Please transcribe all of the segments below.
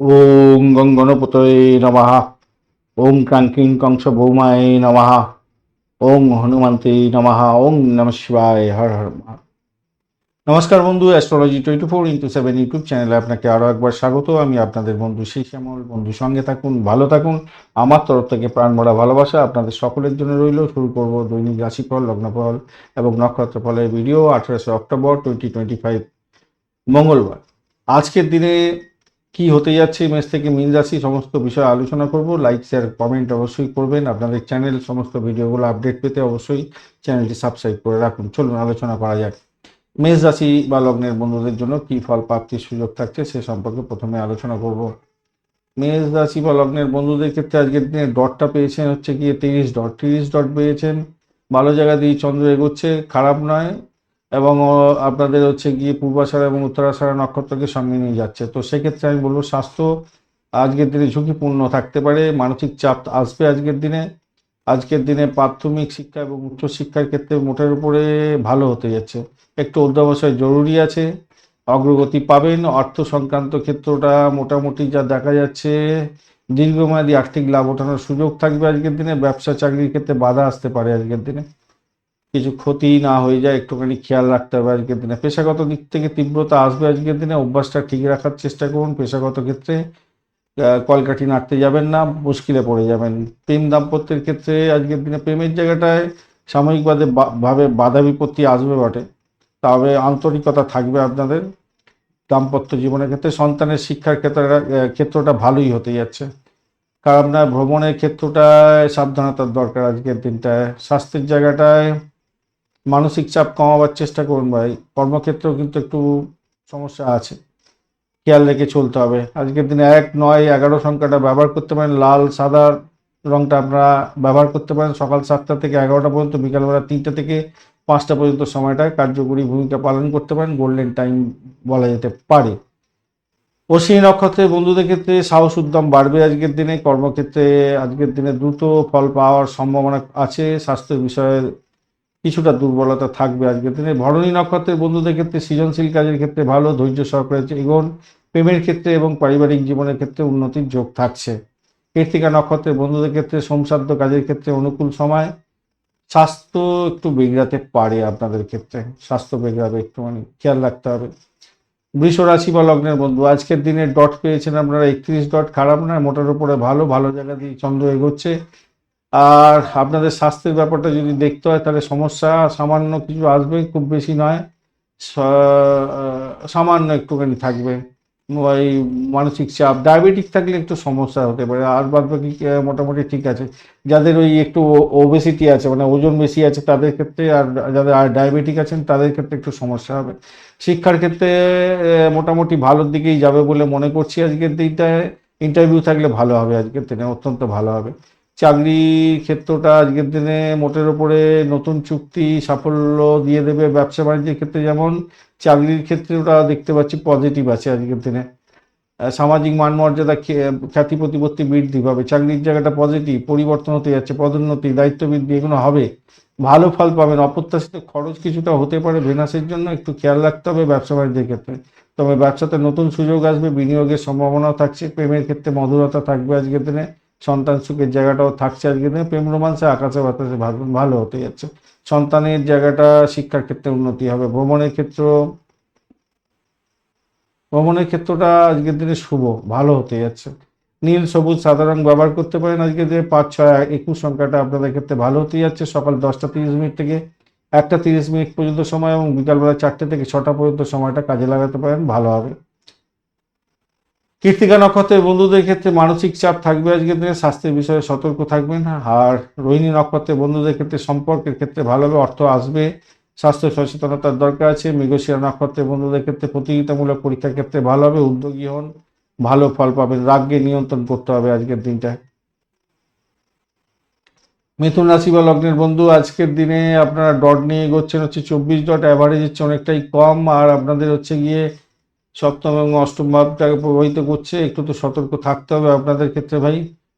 ওং গং গণপতয়ে নমঃ। ওং ক্রাঙ্কিং কংস ভৌমায় নমঃ। ওং হনুমন্তে নমঃ। ওং নম শিবায় হর হর নমস্কার বন্ধু astrology twenty four into seven YouTube চ্যানেলে আপনাকে আরও একবার স্বাগত। আমি আপনাদের বন্ধু সেই শ্যামল। বন্ধু, সঙ্গে থাকুন, ভালো থাকুন। আমার তরফ থেকে প্রাণ ভরা ভালোবাসা আপনাদের সকলের জন্য রইল। শুরু করব দৈনিক রাশিফল, লগ্নফল এবং নক্ষত্রফলের ভিডিও আঠারোশো অক্টোবর টোয়েন্টি টোয়েন্টি ফাইভ মঙ্গলবার। আজকের দিনে কি হতে যাচ্ছে মেষ থেকে মিন রাশি, সমস্ত বিষয়ে আলোচনা করব। লাইক শেয়ার কমেন্ট অবশ্যই করবেন। আপনাদের চ্যানেল সমস্ত ভিডিওগুলো আপডেট পেতে অবশ্যই চ্যানেলটি সাবস্ক্রাইব করে রাখুন। চলুন, আলোচনা করা যাক। মেষ রাশি বা লগ্নের বন্ধুদের জন্য কি ফল প্রাপ্তির সুযোগ থাকছে সে সম্পর্কে প্রথমে আলোচনা করব। মেষ রাশি বা লগ্নের বন্ধুদের ক্ষেত্রে আজকের দিনে ডটটা পেয়েছেন হচ্ছে গিয়ে তিরিশ ডট। তিরিশ ডট পেয়েছেন। ভালো জায়গা দিয়ে চন্দ্র এগোচ্ছে, খারাপ নয়। এবং আপনাদের হচ্ছে গিয়ে পূর্বাষাঢ়া এবং উত্তরাষাঢ়া নক্ষত্রকে সঙ্গে নিয়ে যাচ্ছে। তো সেক্ষেত্রে আমি বলব, স্বাস্থ্য আজকের দিনে ঝুঁকিপূর্ণ থাকতে পারে, মানসিক চাপ আসবে আজকের দিনে। আজকের দিনে প্রাথমিক শিক্ষা এবং উচ্চশিক্ষার ক্ষেত্রে মোটের উপরে ভালো হতে যাচ্ছে। একটু অধ্যাবসায় জরুরি আছে, অগ্রগতি পাবেন, অর্থ সংক্রান্ত ক্ষেত্রটা মোটামুটি যা দেখা যাচ্ছে, দীর্ঘমেয়াদী আর্থিক লাভ ওঠানোর সুযোগ থাকবে আজকের দিনে, ব্যবসা চাকরির ক্ষেত্রে বাধা আসতে পারে আজকের দিনে। কিছু ক্ষতি না হয়ে যায়, একটুখানি খেয়াল রাখতে হবে আজকের দিনে। পেশাগত দিক থেকে তীব্রতা আসবে আজকের দিনে, অভ্যাসটা ঠিক রাখার চেষ্টা করুন। পেশাগত ক্ষেত্রে কলকাঠি নাড়তে যাবেন না, মুশকিলে পড়ে যাবেন। প্রেম দাম্পত্যের ক্ষেত্রে আজকের দিনে প্রেমের জায়গাটায় সাময়িকভাবে ভাবে বাধা বিপত্তি আসবে বটে। তবে আন্তরিকতা থাকবে আপনাদের। দাম্পত্য জীবনের ক্ষেত্রে সন্তানের শিক্ষার ক্ষেত্রে ক্ষেত্রটা ভালোই হতে যাচ্ছে। কারণ আপনার ভ্রমণের ক্ষেত্রটায় সাবধানতার দরকার আজকের দিনটায়। স্বাস্থ্যের জায়গাটায় মানসিক চাপ কমাবার চেষ্টা করুন ভাই। কর্মক্ষেত্রেও কিন্তু একটু সমস্যা আছে। খেয়াল রেখে চলতে হবে। আজকের দিনে এক, নয়, এগারো সংখ্যাটা ব্যবহার করতে পারেন। লাল, সাদা রংটা আপনারা ব্যবহার করতে পারেন। সকাল সাতটা থেকে এগারোটা পর্যন্ত, বিকালবেলা তিনটা থেকে পাঁচটা পর্যন্ত সময়টায় কার্যকরী ভূমিকা পালন করতে পারেন। গোল্ডেন টাইম বলা যেতে পারে। অশ্বিনী নক্ষত্রের বন্ধুদের ক্ষেত্রে সাহস, উদ্যম বাড়বে আজকের দিনে। কর্মক্ষেত্রে আজকের দিনে দ্রুত ফল পাওয়ার সম্ভাবনা আছে। স্বাস্থ্য বিষয়ে কিছুটা দুর্বলতা থাকবে আজকের দিনে। ভরণী নক্ষত্রের বন্ধুদের ক্ষেত্রে সৃজনশীল কাজের ক্ষেত্রে ভালো, ধৈর্য সহকারে এগোন। প্রেমের ক্ষেত্রে এবং পারিবারিক জীবনের ক্ষেত্রে উন্নতির যোগ থাকছে। কৃত্তিকা নক্ষত্রের বন্ধুদের ক্ষেত্রে সোমসাধ্য কাজের ক্ষেত্রে অনুকূল সময়। স্বাস্থ্য একটু বিগড়াতে পারে আপনাদের ক্ষেত্রে। স্বাস্থ্য বিগড়াবে একটু মানে খেয়াল রাখতে হবে। বৃষ রাশি বা লগ্নের বন্ধু, আজকের দিনে ডট পেয়েছেন আপনারা, একত্রিশ ডট, খারাপ না মোটার উপরে ভালো ভালো জায়গা দিয়ে চন্দ্র এগোচ্ছে। আর আপনাদের স্বাস্থ্যের ব্যাপারটা যদি দেখতে হয়, তাহলে সমস্যা সামান্য কিছু আসবে, খুব বেশি নয়। সামান্য একটুখানি থাকবে। ওই মানসিক চাপ, ডায়াবেটিক থাকলে একটু সমস্যা হতে পারে। আর বাদ বাকি মোটামুটি ঠিক আছে। যাদের ওই একটু ওবেসিটি আছে মানে ওজন বেশি আছে, তাদের ক্ষেত্রে আর যাদের আর ডায়াবেটিক আছেন, তাদের ক্ষেত্রে একটু সমস্যা হবে। শিক্ষার ক্ষেত্রে মোটামুটি ভালোর দিকেই যাবে বলে মনে করছি। আজকের দিনটায় ইন্টারভিউ থাকলে ভালো হবে, আজকের দিনে অত্যন্ত ভালো হবে। চাকরির ক্ষেত্রটা আজকের দিনে মোটের ওপরে নতুন চুক্তি, সাফল্য দিয়ে দেবে ব্যবসা বাণিজ্যের ক্ষেত্রে যেমন, চাকরির ক্ষেত্রে ওটা দেখতে পাচ্ছি পজিটিভ আছে আজকের দিনে। সামাজিক মান মর্যাদা খ্যাতি প্রতিপত্তি বৃদ্ধি পাবে, চাকরির জায়গাটা পজিটিভ পরিবর্তন হতে যাচ্ছে, পদোন্নতি দায়িত্ব বৃদ্ধি এগুলো হবে, ভালো ফল পাবেন, অপ্রত্যাশিত খরচ কিছুটা হতে পারে ভেনাসের জন্য একটু খেয়াল রাখতে হবে ব্যবসা বাণিজ্যের ক্ষেত্রে। তবে ব্যবসাতে নতুন সুযোগ আসবে, বিনিয়োগের সম্ভাবনাও থাকছে, প্রেমের ক্ষেত্রে মধুরতা থাকবে আজকের দিনে। সন্তান সুখের জায়গাটাও থাকছে আজকে দিনে, প্রেম রোমান্সে আকাশে বাতাসে ভালো হতে যাচ্ছে। সন্তানের জায়গাটা শিক্ষার ক্ষেত্রে উন্নতি হবে। ভ্রমণের ক্ষেত্র, ভ্রমণের ক্ষেত্রটা আজকের দিনে শুভ, ভালো হতে যাচ্ছে। নীল, সবুজ, সাদা ব্যবহার করতে পারেন আজকের দিনে। পাঁচ, ছয়, একুশ সংখ্যাটা আপনাদের ক্ষেত্রে ভালো হতে যাচ্ছে। সকাল দশটা তিরিশ মিনিট থেকে একটা তিরিশ মিনিট পর্যন্ত সময় এবং বিকালবেলা চারটে থেকে ছটা পর্যন্ত সময়টা কাজে লাগাতে পারেন, ভালো হবে। কৃত্তিকা নক্ষত্রের বন্ধুদের ক্ষেত্রে মানসিক চাপ থাকবে আজকের দিনে, স্বাস্থ্যের বিষয়ে সতর্ক থাকবেন। আর রোহিণী নক্ষত্রের বন্ধুদের ক্ষেত্রে সম্পর্কের ক্ষেত্রে ভালোভাবে অর্থ আসবে, স্বাস্থ্য সচেতনতার দরকার আছে। মৃগশিরা নক্ষত্রের বন্ধুদের ক্ষেত্রে প্রতিযোগিতামূলক পরীক্ষার ক্ষেত্রে ভালো হবে উদ্যোগী হন, ভালো ফল পাবেন, রাগকে নিয়ন্ত্রণ করতে হবে আজকের দিনটায়। মিথুন রাশি বা লগ্নের বন্ধু, আজকের দিনে আপনারা ডট নিয়ে এগোচ্ছেন, হচ্ছে চব্বিশ ডট অ্যাভারেজ হচ্ছে অনেকটাই কম। আর আপনাদের হচ্ছে গিয়ে সপ্তম এবং অষ্টম ভাবটাকে প্রভাবিত করছে। একটু তো সতর্ক থাকতে হবে আপনাদের ক্ষেত্রে ভাই।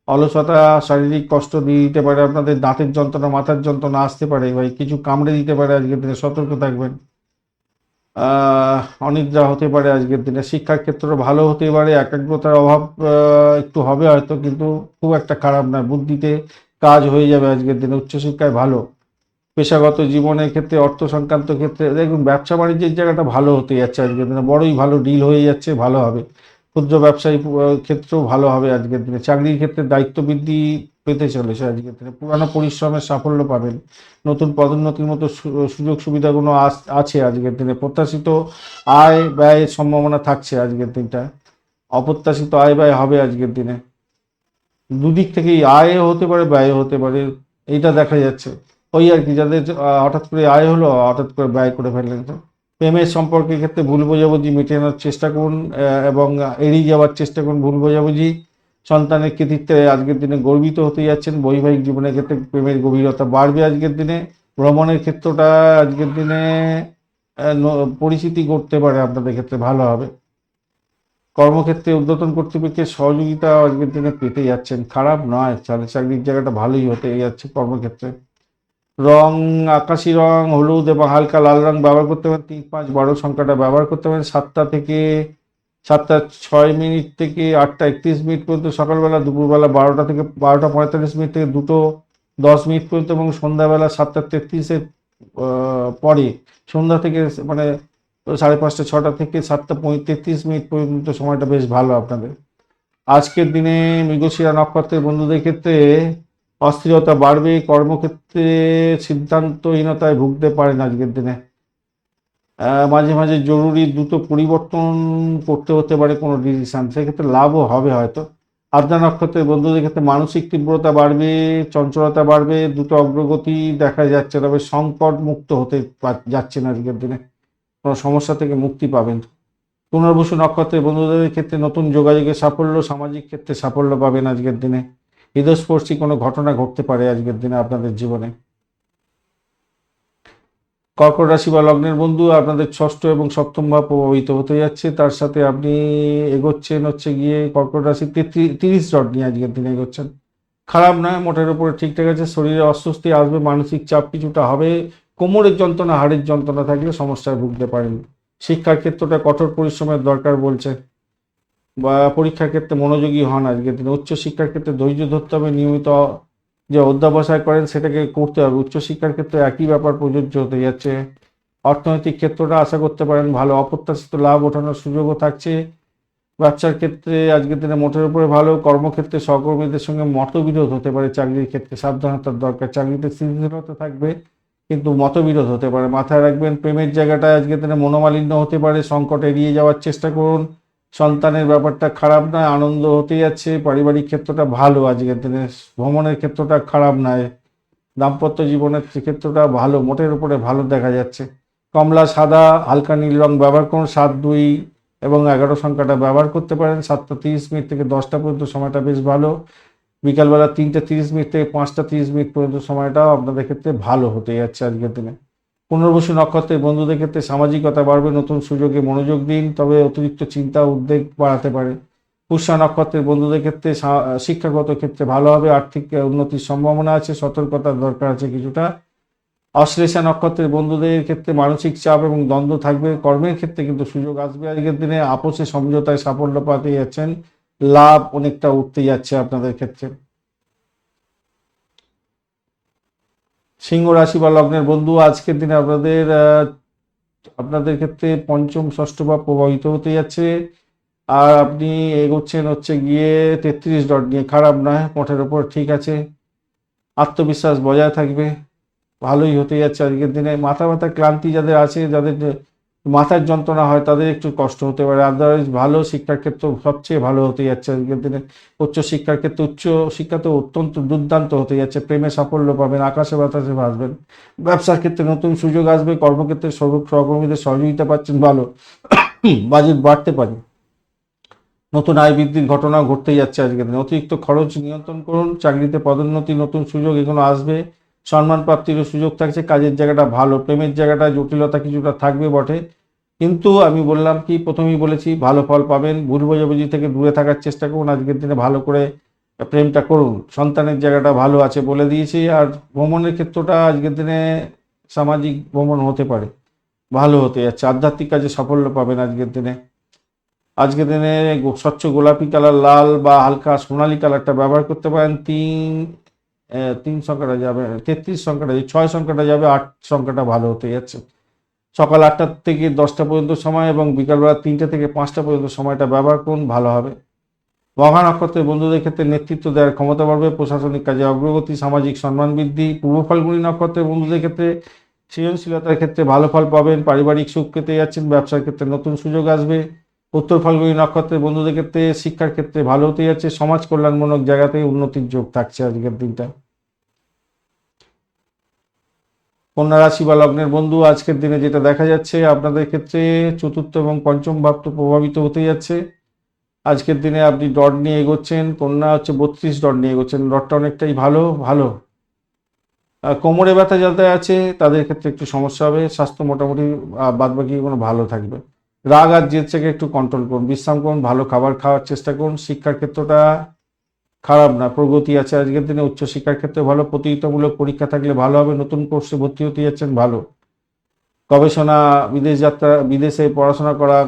অলসতা, শারীরিক কষ্ট দিয়ে দিতে পারে আপনাদের, দাঁতের যন্ত্রণা, মাথার যন্ত্রণা আসতে পারে ভাই। কিছু কামড়ে দিতে পারে আজকের দিনে, সতর্ক থাকবেন। অনিদ্রা হতে পারে আজকের দিনে। শিক্ষার ক্ষেত্রে ভালো হতে পারে, একাগ্রতার অভাব একটু হবে হয়তো, কিন্তু খুব একটা খারাপ নয়। বুদ্ধিতে কাজ হয়ে যাবে আজকের দিনে, উচ্চশিক্ষায় ভালো। পেশাগত জীবনের ক্ষেত্রে, অর্থ সংক্রান্ত ক্ষেত্রে, দেখুন, ব্যবসা বাণিজ্যের জায়গাটা ভালো হতে যাচ্ছে আজকের দিনে। বড়ই ভালো ডিল হয়ে যাচ্ছে, ভালো হবে। ক্ষুদ্র ব্যবসায়ী ক্ষেত্রেও ভালো হবে আজকের দিনে। চাকরির ক্ষেত্রে দায়িত্ব বৃদ্ধি পেতে চলেছে আজকের দিনে। পুরানো পরিশ্রমের সাফল্য পাবেন। নতুন পদোন্নতির মতো সুযোগ সুবিধাগুলো আছে আজকের দিনে। প্রত্যাশিত আয় ব্যয়ের সম্ভাবনা থাকছে আজকের দিনটা। অপ্রত্যাশিত আয় ব্যয় হবে আজকের দিনে। দুদিক থেকেই আয় হতে পারে ব্যয় হতে পারে। এইটা দেখা যাচ্ছে। ওই আর কি, যাদের হঠাৎ করে আয় হলো, হঠাৎ করে ব্যয় করে ফেললেন। প্রেমের সম্পর্কের ক্ষেত্রে ভুল বোঝাবুঝি মেটানোর চেষ্টা করুন এবং এড়িয়ে যাওয়ার চেষ্টা করুন ভুল বোঝাবুঝি। সন্তানের কৃতিত্বে আজকের দিনে গর্বিত হতে যাচ্ছেন। বৈবাহিক জীবনের ক্ষেত্রে প্রেমের গভীরতা বাড়বে আজকের দিনে। ভ্রমণের ক্ষেত্রটা আজকের দিনে পরিচিতি করতে পারে আপনাদের ক্ষেত্রে, ভালো হবে। কর্মক্ষেত্রে উদ্যতন কর্তৃপক্ষের সহযোগিতা আজকের দিনে পেতে যাচ্ছেন। খারাপ নয় চাকরির জায়গাটা ভালোই হতে যাচ্ছে কর্মক্ষেত্রে। রং, আকাশি রং, হলুদ এবং হালকা লাল রং ব্যবহার করতে পারেন। তিন, পাঁচ, বারো সংখ্যাটা ব্যবহার করতে পারেন। সাতটা থেকে, সাতটা, ছয় মিনিট থেকে আটটা একত্রিশ মিনিট পর্যন্ত, সকালবেলা, দুপুরবেলা বারোটা থেকে, বারোটা পঁয়তাল্লিশ মিনিট থেকে দুটো দশ মিনিট পর্যন্ত এবং সন্ধ্যাবেলা সাতটা তেত্রিশের পরে সন্ধ্যা থেকে মানে সাড়ে পাঁচটা, ছটা থেকে সাতটা পঁয়ত্রিশ মিনিট পর্যন্ত সময়টা বেশ ভালো আপনাদের। আজকের দিনে মৃগশিরা নক্ষত্রের বন্ধুদের ক্ষেত্রে অস্থিরতা বাড়বে, কর্মক্ষেত্রে সিদ্ধান্তহীনতায় ভুগতে পারেন আজকের দিনে। মাঝে মাঝে জরুরি দ্রুত পরিবর্তন করতে হতে পারে কোনো ডিসিশন, সেক্ষেত্রে লাভও হবে হয়তো। আদ্রা নক্ষত্রের বন্ধুদের ক্ষেত্রে মানসিক তীব্রতা বাড়বে, চঞ্চলতা বাড়বে, দ্রুত অগ্রগতি দেখা যাচ্ছে, তবে সংকট মুক্ত হতে পা- যাচ্ছেন আজকের দিনে। কোনো সমস্যা থেকে মুক্তি পাবেন। পুনর্বসু নক্ষত্রের বন্ধুদের ক্ষেত্রে নতুন যোগাযোগের সাফল্য, সামাজিক ক্ষেত্রে সাফল্য পাবেন আজকের দিনে। হৃদয়স্পর্শী কোনো ঘটনা ঘটতে পারে আজকের দিনে আপনাদের জীবনে। কর্কট রাশি বা লগ্নের বন্ধু আপনাদের ষষ্ঠ এবং সপ্তম ভাব প্রভাবিত হতে যাচ্ছে। তার সাথে আপনি এগোচ্ছেন হচ্ছে গিয়ে কর্কট রাশি তিরিশ জট নিয়ে আজকের দিনে এগোচ্ছেন। খারাপ নয়, মোটের উপরে ঠিকঠাক আছে। শরীরে অস্বস্তি আসবে, মানসিক চাপ কিছুটা হবে। কোমরের যন্ত্রণা, হাড়ের যন্ত্রণা থাকলে সমস্যায় ভুগতে পারেন। শিক্ষার ক্ষেত্রটা কঠোর পরিশ্রমের দরকার বলছে। বা পরীক্ষার ক্ষেত্রে মনোযোগী হন আজকের দিনে। উচ্চশিক্ষার ক্ষেত্রে ধৈর্য ধরতে হবে, নিয়মিত যে অধ্যাবসায় করেন সেটাকে করতে হবে। উচ্চশিক্ষার ক্ষেত্রে একই ব্যাপার প্রযোজ্য হতে যাচ্ছে। অর্থনৈতিক ক্ষেত্রটা আশা করতে পারেন ভালো। অপ্রত্যাশিত লাভ ওঠানোর সুযোগও থাকছে। ব্যবসার ক্ষেত্রে আজকের দিনে মোটের উপরে ভালো। কর্মক্ষেত্রে সহকর্মীদের সঙ্গে মতবিরোধ হতে পারে চাকরির ক্ষেত্রে। সাবধানতার দরকার। চাকরিতে স্থিতিশীলতা থাকবে, কিন্তু মতবিরোধ হতে পারে। মাথায় রাখবেন, প্রেমের জায়গাটায় আজকের দিনে মনোমালিন্য হতে পারে। সংকট এড়িয়ে যাওয়ার চেষ্টা করুন। সন্তানের ব্যাপারটা খারাপ নয়, আনন্দ হতে যাচ্ছে, পারিবারিক ক্ষেত্রটা ভালো আজকের দিনে, ভ্রমণের ক্ষেত্রটা খারাপ নয়, দাম্পত্য জীবনের ক্ষেত্রটা ভালো, মোটের উপরে ভালো দেখা যাচ্ছে। কমলা সাদা, হালকা নীল রং ব্যবহার করুন, সাত, দুই এবং এগারো সংখ্যাটা ব্যবহার করতে পারেন, সাতটা তিরিশ মিনিট থেকে দশটা পর্যন্ত সময়টা বেশ ভালো। বিকালবেলা তিনটে তিরিশ মিনিট থেকে পাঁচটা তিরিশ মিনিট পর্যন্ত সময়টাও আপনাদের ক্ষেত্রে ভালো হতে যাচ্ছে আজকের দিনে। পুনর্বসু নক্ষত্রের বন্ধুদের ক্ষেত্রে সামাজিকতা বাড়বে, নতুন সুযোগে মনোযোগ দিন, তবে অতিরিক্ত চিন্তা উদ্বেগ বাড়াতে পারে। পুষ্যা নক্ষত্রের বন্ধুদের ক্ষেত্রে শিক্ষাগত ক্ষেত্রে ভালো হবে, আর্থিক উন্নতির সম্ভাবনা আছে, সতর্কতার দরকার আছে কিছুটা। অশ্লেষা নক্ষত্রের বন্ধুদের ক্ষেত্রে মানসিক চাপ এবং দ্বন্দ্ব থাকবে, কর্মের ক্ষেত্রে কিন্তু সুযোগ আসবে আজকের দিনে, আপোষে সমঝোতায় সাফল্য পাতে যাচ্ছেন, লাভ অনেকটা উঠতে যাচ্ছে আপনাদের ক্ষেত্রে। সিংহ রাশি বা লগ্নের বন্ধু, আজকের দিনে আপনাদের আপনাদের ক্ষেত্রে পঞ্চম, ষষ্ঠ ভাব প্রভাবিত হতে যাচ্ছে। আর আপনি এগোচ্ছেন হচ্ছে গিয়ে তেত্রিশ ডট নিয়ে। খারাপ নয় মঠের ওপর ঠিক আছে। আত্মবিশ্বাস বজায় থাকবে। ভালোই হতে যাচ্ছে আজকের দিনে। মাথা মাথা ক্লান্তি যাদের আছে, যাদের মাথার যন্ত্রণা হয়, তাদের একটু কষ্ট হতে পারে। আদারওয়াইজ ভালো শিক্ষার ক্ষেত্রে সবচেয়ে ভালো হতে যাচ্ছে আজকের দিনে। উচ্চ শিক্ষার ক্ষেত্রে উচ্চ শিক্ষা তো অত্যন্ত দুর্দান্ত হতে যাচ্ছে। প্রেমে সাফল্য পাবেন, আকাশে বাতাসে ভাসবেন। ব্যবসার ক্ষেত্রে নতুন সুযোগ আসবে, কর্মক্ষেত্রে সর্ব- সহকর্মীদের সহযোগিতা পাচ্ছেন ভালো। বাজেট বাড়তে পারে। নতুন আয় বৃদ্ধির ঘটনা ঘটতেই যাচ্ছে আজকের দিনে। অতিরিক্ত খরচ নিয়ন্ত্রণ করুন, চাকরিতে পদোন্নতি, নতুন সুযোগ এগুলো আসবে। সম্মান প্রাপ্তিরও সুযোগ থাকছে, কাজের জায়গাটা ভালো, প্রেমের জায়গাটা জটিলতা কিছুটা থাকবে বটে। কিন্তু আমি বললাম কি, প্রথমেই বলেছি, ভালো ফল পাবেন, ভুল বোঝাবুঝি থেকে দূরে থাকার চেষ্টা করুন, আজকের দিনে ভালো করে প্রেমটা করুন। সন্তানের জায়গাটা ভালো আছে বলে দিয়েছি, আর ভ্রমণের ক্ষেত্রটা আজকের দিনে সামাজিক ভ্রমণ হতে পারে, ভালো হতে যাচ্ছে, আধ্যাত্মিক কাজে সাফল্য পাবেন আজকের দিনে। আজকের দিনে স্বচ্ছ গোলাপি কালার, লাল বা হালকা সোনালী কালারটা ব্যবহার করতে পারেন, তিন তিন সংখ্যাটা যাবে তেত্রিশ সংখ্যাটা যাবে, ছয় সংখ্যাটা যাবে আট সংখ্যাটা ভালো হতে যাচ্ছে। সকাল আটটা থেকে দশটা পর্যন্ত সময় এবং বিকালবেলা তিনটে থেকে পাঁচটা পর্যন্ত সময়টা ব্যবহার করুন ভালো হবে। মহা নক্ষত্রের বন্ধুদের ক্ষেত্রে নেতৃত্ব দেওয়ার ক্ষমতা বাড়বে প্রশাসনিক কাজে অগ্রগতি সামাজিক সম্মান বৃদ্ধি পূর্ব ফাল্গুনী নক্ষত্রের বন্ধুদের ক্ষেত্রে সৃজনশীলতার ক্ষেত্রে ভালো ফল পাবেন পারিবারিক সুখ পেতে যাচ্ছেন ব্যবসার ক্ষেত্রে নতুন সুযোগ আসবে। উত্তর ফাল্গুনী নক্ষত্রের বন্ধুদের ক্ষেত্রে, শিক্ষার ক্ষেত্রে ভালো হতে যাচ্ছে, সমাজ কল্যাণমূলক জায়গাতে উন্নতির যোগ থাকছে আজকের দিনটা। কন্যা রাশি বা লগ্নের বন্ধু, আজকের দিনে যেটা দেখা যাচ্ছে, আপনাদের ক্ষেত্রে চতুর্থ এবং পঞ্চম ভাব তো প্রভাবিত হতে যাচ্ছে। আজকের দিনে আপনি ডট নিয়ে এগোচ্ছেন, কন্যা হচ্ছে বত্রিশ ডট নিয়ে এগোচ্ছেন, ডটটা অনেকটাই ভালো ভালো। কোমরে ব্যথা যাদের আছে, তাদের ক্ষেত্রে একটু সমস্যা হবে, স্বাস্থ্য মোটামুটি বাদ বাকি কোনো ভালো থাকবে। রাগ আর জেদ থেকে একটু কন্ট্রোল করুন, বিশ্রাম করুন, ভালো খাবার খাওয়ার চেষ্টা করুন। শিক্ষার ক্ষেত্রটা খারাপ না, প্রগতি আছে। আজকের দিনে উচ্চশিক্ষার ক্ষেত্রে ভালো, প্রতিযোগিতামূলক পরীক্ষা থাকলে ভালো হবে। নতুন কোর্সে ভর্তি হতে যাচ্ছেন, ভালো। গবেষণা, বিদেশ যাত্রা, বিদেশে পড়াশোনা করা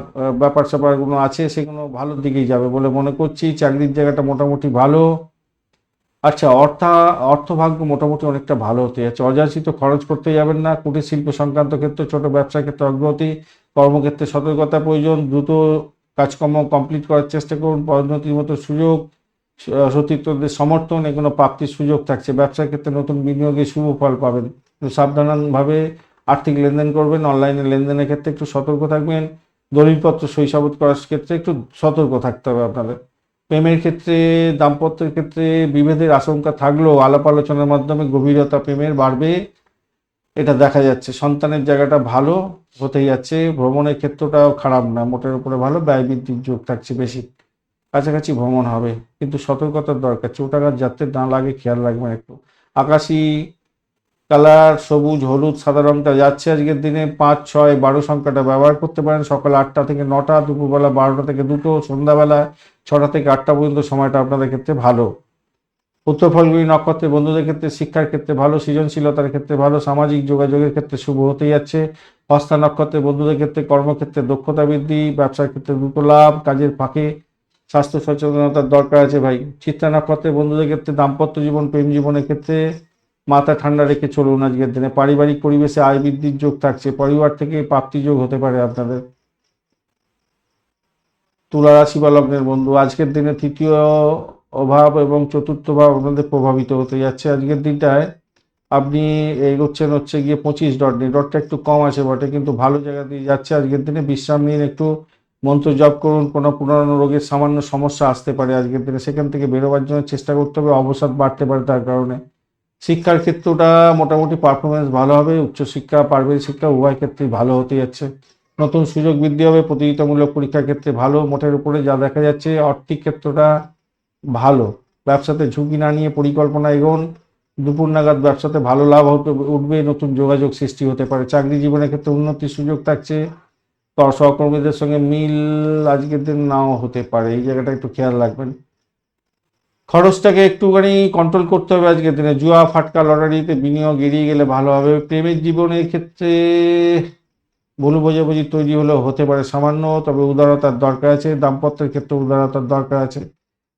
ব্যাপার স্যাপারগুলো আছে, সেগুলো ভালোর দিকেই যাবে বলে মনে করছি। চাকরির জায়গাটা মোটামুটি ভালো। আচ্ছা অর্থা, অর্থভাগ্য মোটামুটি অনেকটা ভালো হতে যাচ্ছে। অযাচিত খরচ করতে যাবেন না। কুটির শিল্প সংক্রান্ত ক্ষেত্রে, ছোট ব্যবসার ক্ষেত্রে অগ্রগতি, কর্মক্ষেত্রে সতর্কতা প্রয়োজন। দ্রুত কাজকর্ম কমপ্লিট করার চেষ্টা করুন। পদোন্নতির মতো সুযোগ সতীর্থদের সমর্থন এগুলো প্রাপ্তির সুযোগ থাকছে। ব্যবসার ক্ষেত্রে নতুন বিনিয়োগে শুভ ফল পাবেন। সাবধানভাবে আর্থিক লেনদেন করবেন। অনলাইনে লেনদেনের ক্ষেত্রে একটু সতর্ক থাকবেন। দলিলপত্র সইসাবত করার ক্ষেত্রে একটু সতর্ক থাকতে হবে আপনাদের। প্রেমের ক্ষেত্রে, দাম্পত্যের ক্ষেত্রে বিভেদের আশঙ্কা থাকলেও আলাপ আলোচনার মাধ্যমে গভীরতা প্রেমের বাড়বে, এটা দেখা যাচ্ছে। সন্তানের জায়গাটা ভালো হতে যাচ্ছে, ভ্রমণের ক্ষেত্রটাও খারাপ না, মোটের উপরে ভালো ব্যয় বৃদ্ধির যোগ থাকছে বেশি। কাছাকাছি ভ্রমণ হবে, কিন্তু সতর্কতার দরকার, চোটাঘাত যাতে না লাগে, খেয়াল রাখবেন একটু। আকাশি কালার, সবুজ, হলুদ, সাদা রংটা যাচ্ছে আজকের দিনে। পাঁচ, ছয়, বারো সংখ্যাটা ব্যবহার করতে পারেন। সকাল আটটা থেকে নটা, দুপুরবেলা বারোটা থেকে দুটো, সন্ধ্যাবেলা ছটা থেকে আটটা পর্যন্ত সময়টা আপনাদের ক্ষেত্রে ভালো। উত্তর ফলগুলি নক্ষত্রের বন্ধুদের ক্ষেত্রে, শিক্ষার ক্ষেত্রে ভালো, সৃজনশীলতার ক্ষেত্রে ভালো, সামাজিক যোগাযোগের ক্ষেত্রে শুভ হতে যাচ্ছে। হস্তা নক্ষত্রের বন্ধুদের ক্ষেত্রে কর্মক্ষেত্রে দক্ষতা বৃদ্ধি, ব্যবসার ক্ষেত্রে দ্রুত লাভ, কাজের ফাঁকে স্বাস্থ্য সচেতনতার দরকার আছে ভাই। চিত্রা নক্ষত্রের বন্ধুদের ক্ষেত্রে দাম্পত্য জীবন, প্রেম জীবনের ক্ষেত্রে মাথা ঠান্ডা রেখে চলুন আজকের দিনে। পারিবারিক পরিবেশে আয় বৃদ্ধির যোগ থাকছে। পরিবার থেকে প্রাপ্তি যোগ হতে পারে আপনাদের। তুলা রাশি বা লগ্নের বন্ধু, আজকের দিনে তৃতীয় অভাব এবং চতুর্থ ভাব আপনাদের প্রভাবিত হতে যাচ্ছে। আজকের দিনটায় আপনি এগোচ্ছেন হচ্ছে গিয়ে পঁচিশ ডট নিয়ে। ডটটা একটু কম আছে বটে, কিন্তু ভালো জায়গা দিয়ে যাচ্ছে। আজকের দিনে বিশ্রাম নিন, একটু মন্ত্র জপ করুন, কোনো পুরানো রোগের সামান্য সমস্যা আসতে পারে আজকের দিনে। সেখান থেকে বেরোবার জন্য চেষ্টা করতে হবে। অবসাদ বাড়তে পারে তার কারণে। শিক্ষার ক্ষেত্রটা মোটামুটি পারফরমেন্স ভালো হবে, উচ্চশিক্ষা পারিবারিক শিক্ষা উভয় ক্ষেত্রেই ভালো হতে যাচ্ছে। নতুন সুযোগ বৃদ্ধি হবে, প্রতিযোগিতামূলক পরীক্ষার ক্ষেত্রে ভালো, মোটের উপরে যা দেখা যাচ্ছে, আর্থিক ক্ষেত্রটা ভালো। ব্যবসাতে ঝুঁকি না নিয়ে পরিকল্পনা এগোন, দুপুর নাগাদ ব্যবসাতে ভালো লাভ হতে উঠবে, নতুন যোগাযোগ সৃষ্টি হতে পারে। চাকরি জীবনের ক্ষেত্রে উন্নতির সুযোগ থাকছে, সহকর্মীদের সঙ্গে মিল আজকের দিন নাও হতে পারে। এই জায়গাটা একটু খেয়াল রাখবেন। খরচটাকে একটুখানি কন্ট্রোল করতে হবে আজকের দিনে। জুয়া, ফাটকা, লটারিতে বিনিয়োগ এড়িয়ে গেলে ভালো হবে। প্রেমের জীবনের ক্ষেত্রে ভুল বোঝাবুঝি তৈরি হলেও হতে পারে সামান্য, তবে উদারতার দরকার আছে। দাম্পত্যের ক্ষেত্রে উদারতার দরকার আছে।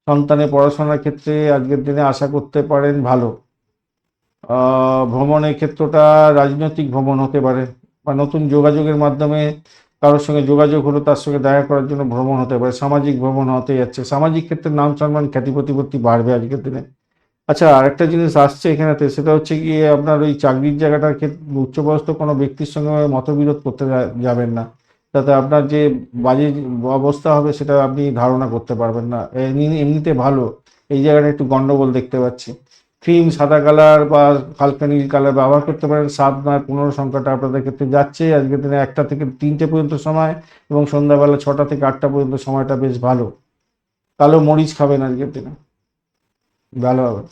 সন্তানের পড়াশোনার ক্ষেত্রে আজকের দিনে আশা করতে পারেন ভালো। ভ্রমণের ক্ষেত্রটা রাজনৈতিক ভ্রমণ হতে পারে। বা নতুন যোগাযোগের মাধ্যমে কারোর সঙ্গে যোগাযোগ হলো, তার সঙ্গে দেখা করার জন্য ভ্রমণ হতে পারে, সামাজিক ভ্রমণ হতে যাচ্ছে। সামাজিক ক্ষেত্রে নাম সম্মান, খ্যাতি প্রতিপত্তি বাড়বে আজকের দিনে। আচ্ছা আরেকটা জিনিস আসছে এখানেতে, সেটা হচ্ছে গিয়ে আপনার ওই চাকরির জায়গাটার ক্ষেত্রে উচ্চবয়স্ক কোনো ব্যক্তির সঙ্গে মতবিরোধ করতে যাবেন না। তাতে আপনার যে বাজে অবস্থা হবে, সেটা আপনি ধারণা করতে পারবেন না। এমনি- এমনিতে ভালো। এই জায়গাটা একটু গন্ডগোল দেখতে পাচ্ছি। ক্রিম সাদা কালার বা হালকা নীল কালার ব্যবহার করতে পারেন। সাত নয় পনেরো সংখ্যাটা আপনাদের ক্ষেত্রে যাচ্ছে। আজকের দিনে একটা থেকে তিনটে পর্যন্ত সময় এবং সন্ধ্যাবেলা ছটা থেকে আটটা পর্যন্ত সময়টা বেশ ভালো। কালো মরিচ খাবেন আজকের দিনে। ভালো হবে।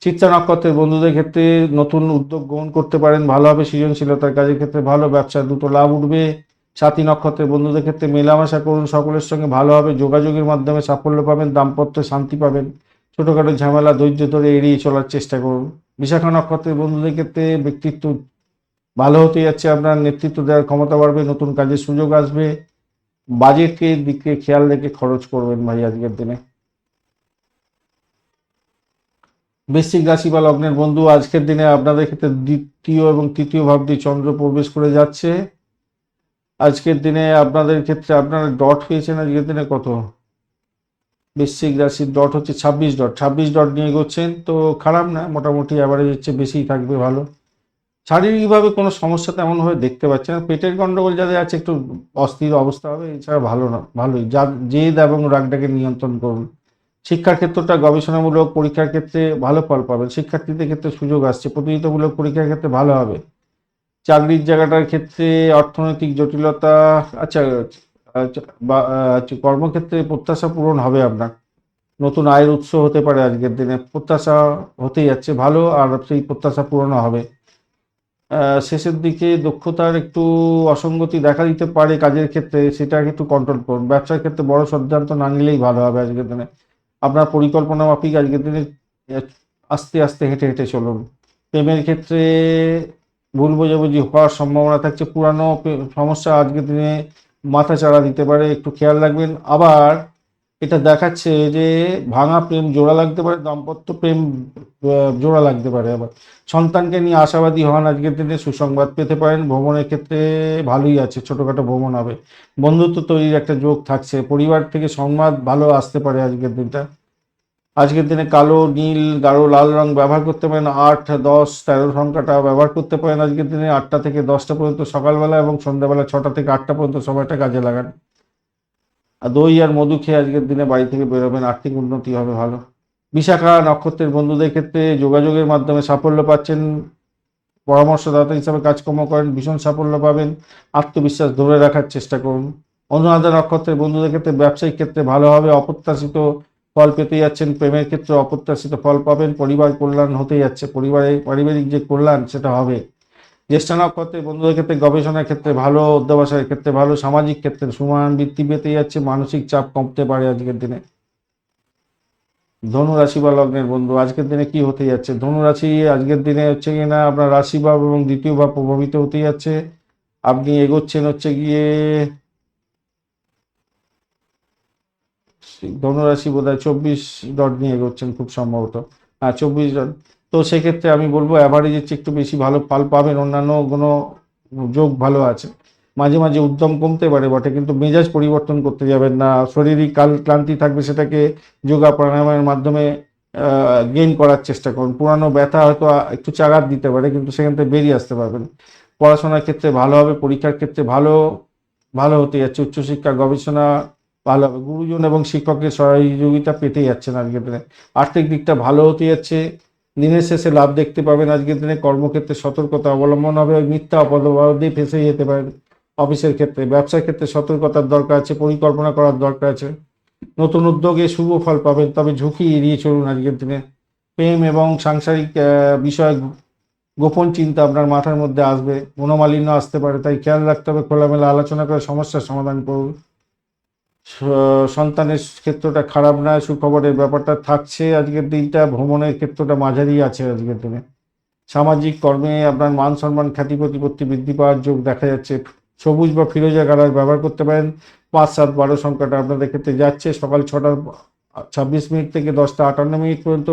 চিত্রা নক্ষত্রের বন্ধুদের ক্ষেত্রে নতুন উদ্যোগ গ্রহণ করতে পারেন। ভালো হবে সৃজনশীলতার কাজের ক্ষেত্রে ভালো, ব্যবসায় দুটো লাভ উঠবে। সাথী নক্ষত্রের বন্ধুদের ক্ষেত্রে মেলামেশা করুন। সকলের সঙ্গে ভালো হবে। যোগাযোগের মাধ্যমে সাফল্য পাবেন। দাম্পত্য শান্তি পাবেন। ছোটোখাটো ঝামেলা, ধৈর্য ধরে এড়িয়ে চলার চেষ্টা করুন। বিশাখা নক্ষত্রের বন্ধুদের ক্ষেত্রে ব্যক্তিত্ব ভালো হতে যাচ্ছে, আপনার নেতৃত্ব দেওয়ার ক্ষমতা বাড়বে, নতুন কাজের সুযোগ আসবে। বাজেটের দিকে খেয়াল রেখে খরচ করবেন ভাই আজকের দিনে। বৃশ্চিক রাশি বা লগ্নের বন্ধু আজকের দিনে আপনাদের ক্ষেত্রে দ্বিতীয় এবং তৃতীয় ভাব দিয়ে চন্দ্র প্রবেশ করে যাচ্ছে। আজকের দিনে আপনাদের ক্ষেত্রে আপনারা ডট পেয়েছেন, আজকের দিনে কত? বৃশ্চিক রাশির ডট হচ্ছে ছাব্বিশ ডট ছাব্বিশ ডট নিয়ে এগোচ্ছেন তো খারাপ না মোটামুটি অ্যাভারেজ হচ্ছে বেশিই থাকবে ভালো। শারীরিকভাবে কোনো সমস্যা তেমনভাবে দেখতে পাচ্ছি না। পেটের গন্ডগোল যাদের আছে একটু অস্থির অবস্থা হবে এছাড়া ভালো না ভালোই। যা জেদ এবং রাগটাকে নিয়ন্ত্রণ করুন। শিক্ষার ক্ষেত্রটা গবেষণামূলক পরীক্ষার ক্ষেত্রে ভালো ফল পাবেন। শিক্ষার্থীদের ক্ষেত্রে সুযোগ আসছে। প্রতিযোগিতামূলক পরীক্ষার ক্ষেত্রে ভালো হবে। চাকরির জায়গাটার ক্ষেত্রে অর্থনৈতিক জটিলতা আচ্ছা, বা কর্মক্ষেত্রে প্রত্যাশা পূরণ হবে আপনার নতুন আয়ের উৎস হতে পারে আজকের দিনে। প্রত্যাশা হতেই যাচ্ছে, ভালো, আর সেই প্রত্যাশা পূরণ হবে। শেষের দিকে দক্ষতার একটু অসঙ্গতি দেখা দিতে পারে কাজের ক্ষেত্রে, সেটা একটু কন্ট্রোল করুন। ব্যবসার ক্ষেত্রে বড় সিদ্ধান্ত না নিলেই ভালো হবে আজকের দিনে। আপনার পরিকল্পনা মাফিক আজকের দিনে আস্তে আস্তে হেঁটে হেঁটে চলুন। প্রেমের ক্ষেত্রে ভুল বোঝাবুঝি হওয়ার সম্ভাবনা থাকছে। পুরানো সমস্যা আজকের দিনে মাথা চাড়া দিতে পারে, একটু খেয়াল রাখবেন। আবার এটা দেখাচ্ছে যে ভাঙা প্রেম জোড়া লাগতে পারে, দাম্পত্য প্রেম জোড়া লাগতে পারে আবার। সন্তানকে নিয়ে আশাবাদী হন আজকের দিনে, সুসংবাদ পেতে পারেন। ভ্রমণের ক্ষেত্রে ভালোই আছে, ছোটোখাটো ভ্রমণ হবে। বন্ধুত্ব তৈরির একটা যোগ থাকছে। পরিবার থেকে সংবাদ ভালো আসতে পারে আজকের দিনটা। আজকের দিনে কালো, নীল, গাঢ়, লাল রং ব্যবহার করতে পারেন। আট, দশ, তেরো সংখ্যাটা ব্যবহার করতে পারেন আজকের দিনে। আটটা থেকে দশটা পর্যন্ত সকালবেলা এবং সন্ধ্যাবেলা ছটা থেকে আটটা পর্যন্ত সময়টা কাজে লাগান। আর দই আর মধু খেয়ে আজকের দিনে বাড়ি থেকে বেরোবেন আর্থিক উন্নতি হবে ভালো। বিশাখা নক্ষত্রের বন্ধুদের ক্ষেত্রে যোগাযোগের মাধ্যমে সাফল্য পাচ্ছেন। পরামর্শদাতা হিসাবে কাজকর্ম করেন, ভীষণ সাফল্য পাবেন। আত্মবিশ্বাস ধরে রাখার চেষ্টা করুন। অনুরাধা নক্ষত্রের বন্ধুদের ক্ষেত্রে ব্যবসায়িক ক্ষেত্রে ভালো হবে। অপ্রত্যাশিত ফল পেতে যাচ্ছেন, প্রেমের ক্ষেত্রে অপ্রত্যাশিত ফল পাবেন, পরিবার কল্যাণ হতে যাচ্ছে, পরিবারে পারিবারিক যে কল্যাণ সেটা হবে। জ্যেষ্ঠ নক্ষত্রের বন্ধুদের ক্ষেত্রে, গবেষণার ক্ষেত্রে, ভালো অধ্যবসায়ের ক্ষেত্রে, ভালো সামাজিক ক্ষেত্রে সুমান বৃদ্ধি পেতে যাচ্ছে, মানসিক চাপ কমতে পারে আজকের দিনে। ধনু রাশি বা লগ্নের বন্ধু, আজকের দিনে কি হতে যাচ্ছে? ধনু রাশি আজকের দিনে হচ্ছে কি না, আপনার রাশি ভাব এবং দ্বিতীয় ভাব প্রভাবিত হতে যাচ্ছে। আপনি এগোচ্ছেন হচ্ছে গিয়ে ধনুরাশি বোধ হয় চব্বিশ ডট নিয়ে এগোচ্ছেন খুব সম্ভবত। হ্যাঁ চব্বিশ ডট। তো সেক্ষেত্রে আমি বলব অ্যাভারেজের চেয়ে একটু বেশি ভালো ফল পাবেন, অন্যান্য কোনো যোগ ভালো আছে। মাঝে মাঝে উদ্যম কমতে পারে, বটে, কিন্তু মেজাজ পরিবর্তন করতে যাবেন না। শরীরিক কাল ক্লান্তি থাকবে, সেটাকে যোগা প্রাণায়ামের মাধ্যমে গেইন করার চেষ্টা করুন। পুরানো ব্যথা হয়তো একটু চাগাত দিতে পারে, কিন্তু সেখান থেকে বেরিয়ে আসতে পারবেন। পড়াশোনার ক্ষেত্রে ভালো হবে, পরীক্ষার ক্ষেত্রে ভালো ভালো হতে যাচ্ছে। উচ্চশিক্ষা, গবেষণা ভালো হবে গুরুজন এবং শিক্ষকের সহযোগিতা পেতে যাচ্ছেন আজকের দিনে। আর্থিক দিকটা ভালো হতে যাচ্ছে। দিনের শেষে লাভ দেখতে পাবেন। আজকের দিনে কর্মক্ষেত্রে সতর্কতা অবলম্বন হবে। মিথ্যা অপবাদে ফেসে যেতে পারেন অফিসের ক্ষেত্রে। ব্যবসার ক্ষেত্রে সতর্কতার দরকার আছে, পরিকল্পনা করার দরকার আছে। নতুন উদ্যোগে শুভ ফল পাবেন। তবে ঝুঁকি এড়িয়ে চলুন আজকের দিনে। প্রেম এবং সাংসারিক বিষয় গোপন চিন্তা আপনার মাথার মধ্যে আসবে। মনোমালিন্য আসতে পারে, তাই খেয়াল রাখতে হবে, খোলামেলা আলোচনা করে সমস্যার সমাধান করুন। সন্তানের ক্ষেত্রটা খারাপ না, সুখবরের ব্যাপারটা থাকছে। আজকের দিনটা ভ্রমণের ক্ষেত্রটা মাঝারি আছে আজকের দিনে। সামাজিক কর্মে আপনার মান সম্মান, খ্যাতি প্রতিপত্তি বৃদ্ধি পাওয়ার যোগ দেখা যাচ্ছে। সবুজ বা ফিরোজা কালার ব্যবহার করতে পারেন। পাঁচ, সাত, বারো সংখ্যাটা আপনাদের ক্ষেত্রে যাচ্ছে। সকাল ছটা, ছাব্বিশ মিনিট থেকে দশটা আটান্ন মিনিট পর্যন্ত,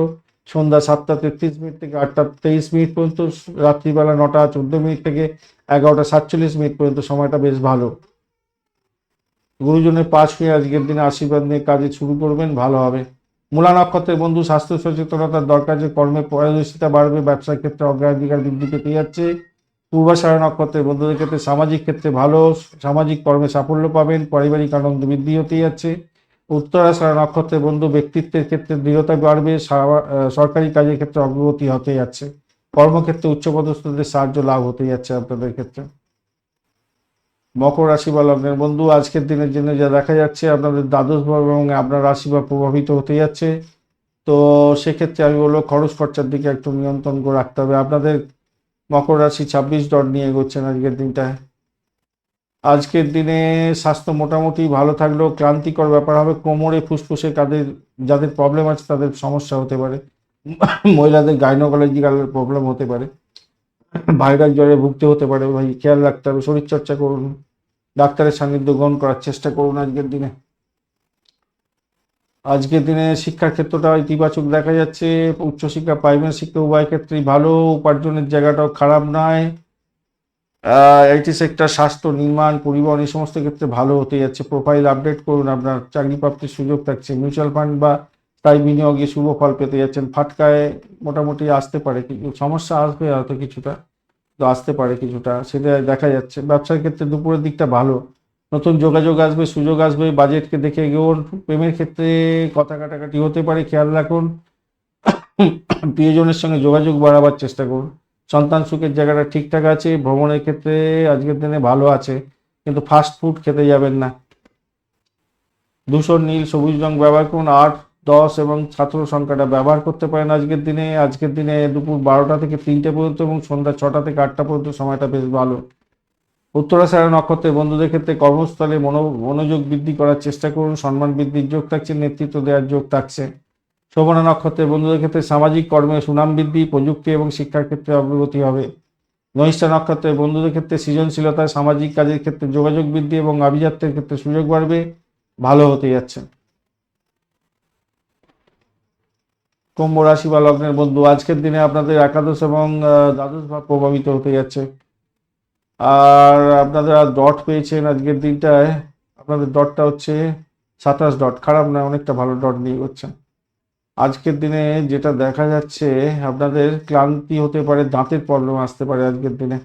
সন্ধ্যা সাতটা তেত্রিশ মিনিট থেকে আটটা তেইশ মিনিট পর্যন্ত, রাত্রিবেলা নটা, চোদ্দ মিনিট থেকে এগারোটা সাতচল্লিশ মিনিট পর্যন্ত সময়টা বেশ ভালো। গুরুজনের পাশ পেয়ে আজকের দিনে আশীর্বাদ নিয়ে কাজে শুরু করবেন, ভালো হবে। মূলা নক্ষত্রের বন্ধু, স্বাস্থ্য সচেতনতার দরকার যে কর্মে পারদর্শিতা বাড়বে, ব্যবসার ক্ষেত্রে অগ্রাধিকার বৃদ্ধি পেতে যাচ্ছে। পূর্বাশারা নক্ষত্রের বন্ধুদের ক্ষেত্রে সামাজিক ক্ষেত্রে ভালো, সামাজিক কর্মে সাফল্য পাবেন, পারিবারিক আনন্দ বৃদ্ধি হতে যাচ্ছে। উত্তরাশারা নক্ষত্রের বন্ধু, ব্যক্তিত্বের ক্ষেত্রে দৃঢ়তা বাড়বে সরকারি কাজের ক্ষেত্রে অগ্রগতি হতে যাচ্ছে। কর্মক্ষেত্রে উচ্চপদস্থদের সাহায্য লাভ হতে যাচ্ছে আপনাদের ক্ষেত্রে। মকর রাশি বা লগ্নের বন্ধু, আজকের দিনের জন্য যা দেখা যাচ্ছে আপনাদের দ্বাদশ ভাব এবং আপনার রাশি বা প্রভাবিত হতে যাচ্ছে। তো সেক্ষেত্রে আমি বলব খরচ খরচার দিকে একটু নিয়ন্ত্রণ করে রাখতে হবে। আপনাদের মকর রাশি ছাব্বিশ ডট নিয়ে এগোচ্ছেন আজকের দিনটায় আজকের দিনে স্বাস্থ্য মোটামুটি ভালো থাকলেও ক্লান্তিকর ব্যাপার হবে। কোমরে ফুসফুসে কাদের যাদের প্রবলেম আছে তাদের সমস্যা হতে পারে। মহিলাদের গাইনোকোলজিক্যাল প্রবলেম হতে পারে। ভাইরাল জ্বরে ভুগতে হতে পারে। ভাই, খেয়াল রাখতে হবে, শরীরচর্চা করুন। ডাক্তারের সান্নিধ্য গ্রহণ করার চেষ্টা করুন আজকের দিনে। আজকের দিনে শিক্ষার ক্ষেত্রটা ইতিবাচক দেখা যাচ্ছে, উচ্চশিক্ষা প্রাইমারি শিক্ষা উভয় ক্ষেত্রেই ভালো, উপার্জনের জায়গাটাও খারাপ নয়। আইটি সেক্টর, স্বাস্থ্য, নির্মাণ, পরিবহন এই সমস্ত ক্ষেত্রে ভালো হতে যাচ্ছে। প্রোফাইল আপডেট করুন, আপনার চাকরি প্রাপ্তির সুযোগ থাকছে। মিউচুয়াল ফান্ড বা তাই বিনিয়োগে শুভ ফল পেতে যাচ্ছেন। ফাটকায় মোটামুটি আসতে পারে, কিন্তু সমস্যা আসবে হয়তো কিছুটা। তো আসতে পারে কিছুটা, সেটা দেখা যাচ্ছে। ব্যবসার ক্ষেত্রে দুপুরের দিকটা ভালো। নতুন যোগাযোগ আসবে, সুযোগ আসবে, বাজেটকে দেখে এগোন প্রেমের ক্ষেত্রে কথা কাটাকাটি হতে পারে। খেয়াল রাখুন, প্রিয়জনের সঙ্গে যোগাযোগ বাড়াবার চেষ্টা করুন। সন্তান সুখের জায়গাটা ঠিকঠাক আছে, ভ্রমণের ক্ষেত্রে আজকের দিনে ভালো আছে, কিন্তু ফাস্ট ফুড খেতে যাবেন না। ধূসর, নীল, সবুজ রং ব্যবহার করুন আট দশ এবং ছাত্র সংখ্যাটা ব্যবহার করতে পারেন আজকের দিনে। আজকের দিনে দুপুর বারোটা থেকে তিনটে পর্যন্ত এবং সন্ধ্যা ছটা থেকে আটটা পর্যন্ত সময়টা বেশ ভালো। উত্তরাশারা নক্ষত্রে বন্ধুদের ক্ষেত্রে কর্মস্থলে মনো, মনোযোগ বৃদ্ধি করার চেষ্টা করুন, সম্মান বৃদ্ধির যোগ থাকছে, নেতৃত্ব দেওয়ার যোগ থাকছে। শোভনা নক্ষত্রে বন্ধুদের ক্ষেত্রে সামাজিক কর্মে সুনাম বৃদ্ধি, প্রযুক্তি এবং শিক্ষার ক্ষেত্রে অগ্রগতি হবে। নৈষ্ঠা নক্ষত্রে বন্ধুদের ক্ষেত্রে সৃজনশীলতা, সামাজিক কাজের ক্ষেত্রে যোগাযোগ বৃদ্ধি এবং আভিজাত্যের ক্ষেত্রে সুযোগ বাড়বে, ভালো হতে যাচ্ছে। কুম্ভ রাশি বা লগ্নের বন্ধু। আজকের দিনে আপনাদের একাদশ এবং দ্বাদশ ভাব প্রভাবিত হতে যাচ্ছে। আর আপনারা ডট পেয়েছেন আজকের দিনটায়। আপনাদের ডটটা হচ্ছে সাতাশ ডট। খারাপ নয়, অনেকটা ভালো ডট নিয়ে করছেন আজকের দিনে যেটা দেখা যাচ্ছে, আপনাদের ক্লান্তি হতে পারে, দাঁতের প্রবলেম আসতে পারে আজকের দিনে।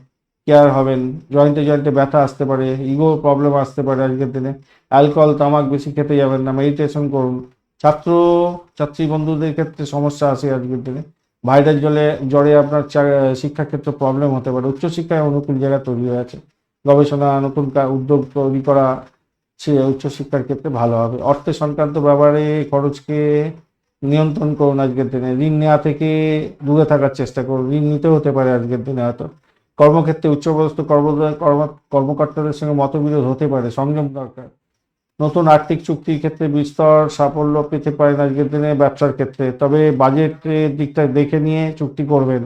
কেয়ার হবেন জয়েন্টে জয়েন্টে ব্যথা আসতে পারে ইগো প্রবলেম আসতে পারে আজকের দিনে। অ্যালকোহল তামাক বেশি খেতে যাবেন না মেডিটেশন করুন। ছাত্র, ছাত্রী বন্ধুদের ক্ষেত্রে সমস্যা আসে আজকের দিনে। ভাইরাস জলে, জ্বরে আপনার শিক্ষাক্ষেত্রে প্রবলেম হতে পারে। উচ্চশিক্ষায় অনুকূল জায়গা তৈরি হয়ে আছে। গবেষণা, নতুন উদ্যোগ তৈরি করা সে উচ্চশিক্ষার ক্ষেত্রে ভালো হবে। অর্থ সংক্রান্ত ব্যাপারে খরচকে নিয়ন্ত্রণ করুন আজকের দিনে। ঋণ নেওয়া থেকে দূরে থাকার চেষ্টা করুন। ঋণ নিতে হতে পারে আজকের দিনে হয়তো। কর্মক্ষেত্রে উচ্চপদস্থ কর্ম কর্মকর্তাদের সঙ্গে মতবিরোধ হতে পারে। সংযম দরকার। নতুন আর্থিক চুক্তির ক্ষেত্রে বিস্তর সাফল্য পেতে পারেন আজকের দিনে ব্যবসার ক্ষেত্রে। তবে বাজেটের দিকটা দেখে নিয়ে চুক্তি করবেন।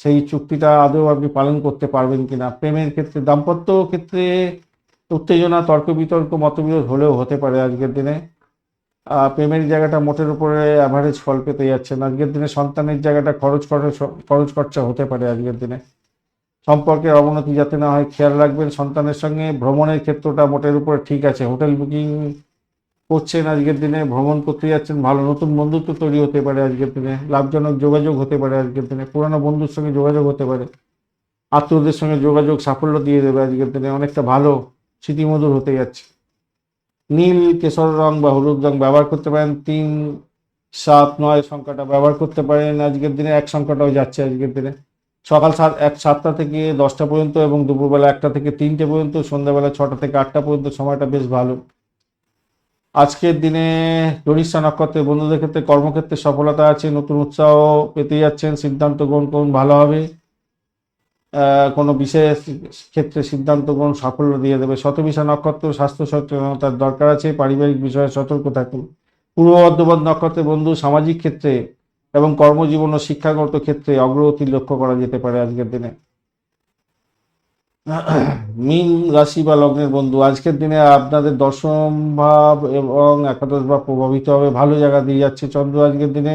সেই চুক্তিটা আদৌ আপনি পালন করতে পারবেন কিনা? প্রেমের ক্ষেত্রে, দাম্পত্য ক্ষেত্রে উত্তেজনা তর্ক বিতর্ক মতবিরোধ হলেও হতে পারে আজকের দিনে। প্রেমের জায়গাটা মোটের উপরে অ্যাভারেজ ফল পেতে যাচ্ছেন আজকের দিনে সন্তানের জায়গাটা খরচ খরচ খরচ খরচা হতে পারে আজকের দিনে। সম্পর্কের অবনতি যাতে না হয়, খেয়াল রাখবেন সন্তানের সঙ্গে। ভ্রমণের ক্ষেত্রটা মোটের উপরে ঠিক আছে। হোটেল বুকিং করছেন আজকের দিনে, ভ্রমণ করতে যাচ্ছেন। ভালো নতুন বন্ধুত্ব তৈরি হতে পারে আজকের দিনে। লাভজনক যোগাযোগ হতে পারে আজকের দিনে। পুরানো বন্ধুর সঙ্গে যোগাযোগ হতে পারে। আত্মীয়দের সঙ্গে যোগাযোগ সাফল্য দিয়ে দেবে আজকের দিনে। অনেকটা ভালো স্মৃতিমধুর হতে যাচ্ছে। নীল, কেশর রং বা হলুদ রং ব্যবহার করতে পারেন। তিন, সাত, নয় সংখ্যাটা ব্যবহার করতে পারেন। আজকের দিনে এক সংখ্যাটাও যাচ্ছে আজকের দিনে। সকাল সাতটা থেকে দশটা পর্যন্ত এবং দুপুরবেলা একটা থেকে তিনটে পর্যন্ত, সন্ধ্যাবেলা ছটা থেকে আটটা পর্যন্ত সময়টা বেশ ভালো। আজকের দিনে ধনিষ্ঠা নক্ষত্রের বন্ধুদের ক্ষেত্রে কর্মক্ষেত্রে সফলতা আছে, নতুন উৎসাহ পেতে যাচ্ছেন, সিদ্ধান্ত গ্রহণ করুন, ভালো হবে। কোনো বিশেষ ক্ষেত্রে সিদ্ধান্ত গ্রহণ সাফল্য দিয়ে দেবে। শতবিশা নক্ষত্র, স্বাস্থ্য সচেতনতার দরকার আছে, পারিবারিক বিষয়ে সতর্ক থাকুন। পূর্ব বর্ধমান নক্ষত্রের বন্ধু সামাজিক ক্ষেত্রে এবং কর্মজীবন ও শিক্ষাগত ক্ষেত্রে অগ্রগতি লক্ষ্য করা যেতে পারে আজকের দিনে। মীন রাশি বা লগ্নের বন্ধু, আজকের দিনে আপনাদের দশম ভাব এবং একাদশ ভাব প্রভাবিত হবে। ভালো জায়গা দিয়ে যাচ্ছে চন্দ্র আজকের দিনে।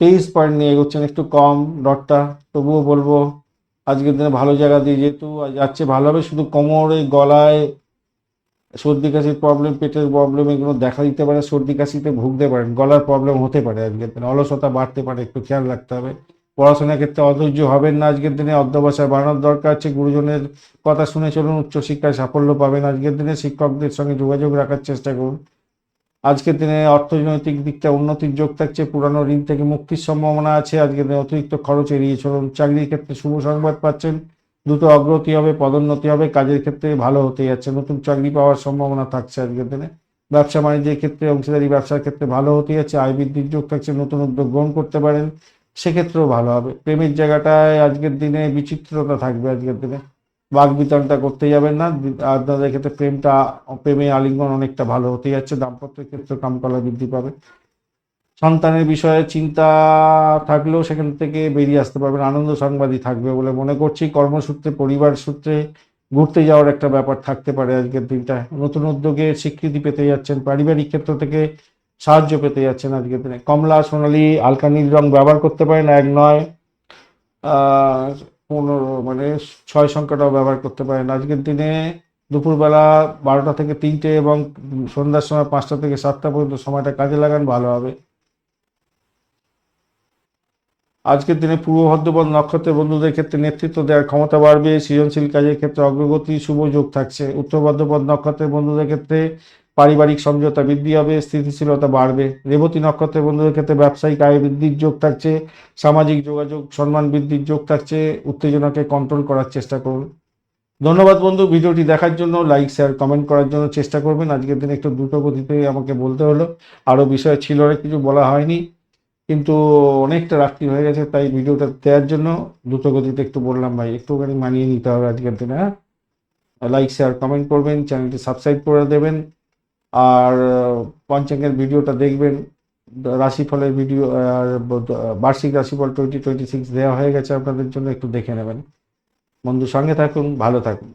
তেইশ পয়েন্ট নিয়ে এগোচ্ছেন একটু কম ডটটা, তবুও বলব আজকের দিনে ভালো জায়গা দিয়ে যেহেতু যাচ্ছে, ভালো হবে। শুধু কোমরে, গলায় সর্দি কাশির প্রবলেম পেটের প্রবলেম এগুলো দেখা দিতে পারে, সর্দি কাশিতে ভুগতে পারেন, গলার প্রবলেম হতে পারে আজকের দিনে, অলসতা বাড়তে পারে, একটু খেয়াল রাখতে হবে। পড়াশোনার ক্ষেত্রে অধৈর্য হবেন না আজকের দিনে, অধ্যবসায় বাড়ানোর দরকার আছে, গুরুজনের কথা শুনে চলুন উচ্চশিক্ষায় সাফল্য পাবেন আজকের দিনে, শিক্ষকদের সঙ্গে যোগাযোগ রাখার চেষ্টা করুন। আজকের দিনে অর্থনৈতিক দিকটা উন্নতির যোগ থাকছে, পুরানো ঋণ থেকে মুক্তির সম্ভাবনা আছে, আজকের দিনে অতিরিক্ত খরচ এড়িয়ে চলুন, চাকরির ক্ষেত্রে শুভ সংবাদ পাচ্ছেন। দ্রুত অগ্রগতি হবে, পদোন্নতি হবে, কাজের ক্ষেত্রে ভালো হতে যাচ্ছে। নতুন চাকরি পাওয়ার সম্ভাবনা থাকছে আজকের দিনে। ব্যবসা বাণিজ্যের ক্ষেত্রে, অংশীদারি ব্যবসার ক্ষেত্রে ভালো হতে যাচ্ছে, আয় বৃদ্ধির যোগ থাকছে, নতুন উদ্যোগ গ্রহণ করতে পারেন, সেক্ষেত্রেও ভালো হবে। প্রেমের জায়গাটায় আজকের দিনে বিচিত্রতা থাকবে আজকের দিনে। বাঘ বিতরণটা করতে যাবেন না, আপনাদের ক্ষেত্রে প্রেমটা প্রেমে আলিঙ্গন অনেকটা ভালো হতে যাচ্ছে, দাম্পত্যের ক্ষেত্রে কামকলা বৃদ্ধি পাবে। সন্তানের বিষয়ে চিন্তা থাকলেও সেখান থেকে বেরিয়ে আসতে পারবেন আনন্দ সংবাদই থাকবে বলে মনে করছি। কর্মসূত্রে, পরিবার সূত্রে ঘুরতে যাওয়ার একটা ব্যাপার থাকতে পারে আজকের দিনটা। নতুন উদ্যোগে স্বীকৃতি পেতে যাচ্ছেন, পারিবারিক ক্ষেত্র থেকে সাহায্য পেতে যাচ্ছেন আজকের দিনে। কমলা, সোনালি হালকা নীল রং ব্যবহার করতে পারেন। এক নয় পনেরো মানে ছয় সংখ্যাটাও ব্যবহার করতে পারেন। আজকের দিনে দুপুরবেলা বারোটা থেকে তিনটে এবং সন্ধ্যার সময় পাঁচটা থেকে সাতটা পর্যন্ত সময়টা কাজে লাগান, ভালো হবে। আজকের দিনে পূর্ব ভদ্রপদ নক্ষত্রের বন্ধুদের ক্ষেত্রে নেতৃত্ব দেওয়ার ক্ষমতা বাড়বে, সৃজনশীল কাজের ক্ষেত্রে অগ্রগতি, শুভ যোগ থাকছে। উত্তর ভদ্রপদ নক্ষত্রের বন্ধুদের ক্ষেত্রে পারিবারিক সমঝোতা বৃদ্ধি হবে, স্থিতিশীলতা বাড়বে। রেবতী নক্ষত্রের বন্ধুদের ক্ষেত্রে ব্যবসায়িক আয় বৃদ্ধির যোগ থাকছে, সামাজিক যোগাযোগ, সম্মান বৃদ্ধির যোগ থাকছে। উত্তেজনাকে কন্ট্রোল করার চেষ্টা করুন। ধন্যবাদ বন্ধু, ভিডিওটি দেখার জন্য লাইক শেয়ার কমেন্ট করার জন্য চেষ্টা করবেন। আজকের দিনে একটু দ্রুত গতিতে আমাকে বলতে হলো। আরও বিষয় ছিল কিছু বলা হয়নি। কিন্তু অনেকটা রাত্রি হয়ে গেছে, তাই ভিডিওটা দেওয়ার জন্য দ্রুত গতিতে একটু বললাম, ভাই, একটুখানি মানিয়ে নিতে হবে আজকের দিনে হ্যাঁ? লাইক শেয়ার কমেন্ট করবেন, চ্যানেলটি সাবস্ক্রাইব করে দেবেন, আর পঞ্চাঙ্গের ভিডিওটা দেখবেন। রাশিফলের ভিডিও, আর বার্ষিক রাশিফল টোয়েন্টি টোয়েন্টি সিক্স দেওয়া হয়ে গেছে আপনাদের জন্য, একটু দেখে নেবেন। বন্ধু, সঙ্গে থাকুন, ভালো থাকুন।